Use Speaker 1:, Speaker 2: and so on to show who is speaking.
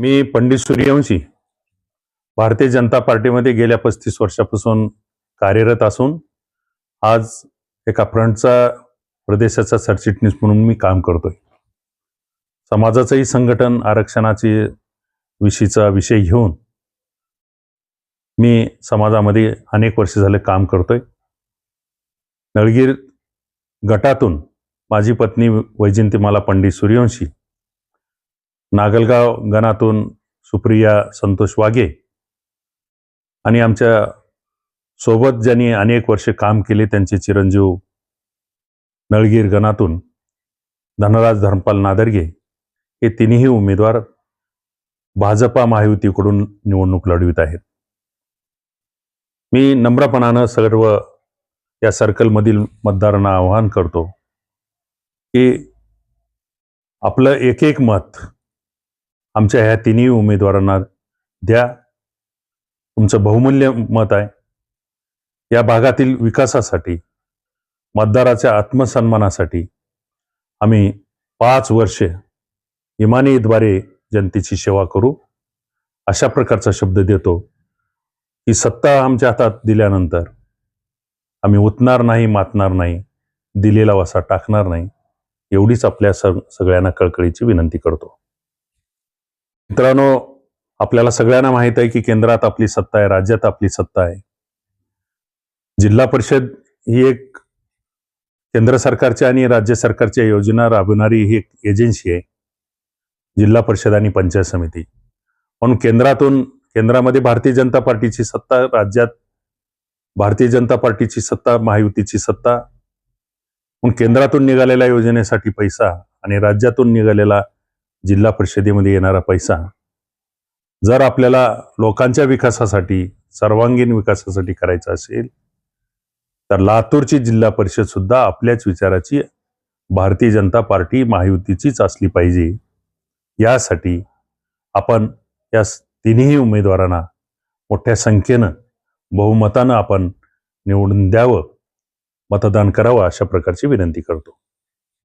Speaker 1: मी पंडित सूर्यवंशी भारतीय जनता पार्टीमध्ये गेल्या पस्तीस वर्षापासून कार्यरत असून आज एका फ्रंटचा प्रदेशाचा सरचिटणीस म्हणून मी काम करतोय. समाजाचंही संघटन आरक्षणाची विषयीचा विषय घेऊन मी समाजामध्ये अनेक वर्ष झाले काम करतोय. नळगीर गटातून माझी पत्नी वैजंतीमाला पंडित सूर्यवंशी नागलगाव गणातून सुप्रिया संतोष वाघे आणि आमच्यासोबत ज्यांनी अनेक वर्षे काम केले त्यांचे चिरंजीव नळगीर गणातून धनराज धर्मपाल नादर्गे हे तिन्ही उमेदवार भाजपा महायुतीकडून निवडणूक लढवित आहेत. मी नम्रपणानं सर्व या सर्कलमधील मतदारांना आवाहन करतो की आपलं एक एक मत आमच्या ह्या तिन्ही उमेदवारांना द्या. तुमचं बहुमूल्य मत आहे. या भागातील विकासासाठी मतदाराच्या आत्मसन्मानासाठी आम्ही पाच वर्षे इमानीद्वारे जनतेची सेवा करू. अशा प्रकारचा शब्द देतो की सत्ता आमच्या हातात दिल्यानंतर आम्ही उतणार नाही मातणार नाही दिलेला वसा टाकणार नाही एवढीच आपल्या स सगळ्यांना कळकळीची विनंती करतो. मित्रांनो आपल्याला सगळ्यांना माहीत आहे की केंद्रात आपली सत्ता आहे राज्यात आपली सत्ता आहे. जिल्हा परिषद ही एक केंद्र सरकारच्या आणि राज्य सरकारच्या योजना राबवणारी ही एक एजन्सी आहे. जिल्हा परिषद आणि पंचायत समिती. म्हणून केंद्रातून केंद्रामध्ये भारतीय जनता पार्टीची सत्ता राज्यात भारतीय जनता पार्टीची सत्ता महायुतीची सत्ता. म्हणून केंद्रातून निघालेल्या योजनेसाठी पैसा आणि राज्यातून निघालेला जिल्हा परिषदेमध्ये येणारा पैसा जर आपल्याला लोकांच्या विकासासाठी सर्वांगीण विकासासाठी करायचा असेल तर लातूरची जिल्हा परिषद सुद्धा आपल्याच विचाराची भारतीय जनता पार्टी महायुतीचीच असली पाहिजे. यासाठी आपण या तिन्ही उमेदवारांना मोठ्या संख्येनं बहुमतानं आपण निवडून द्यावं मतदान करावं अशा प्रकारची विनंती करतो.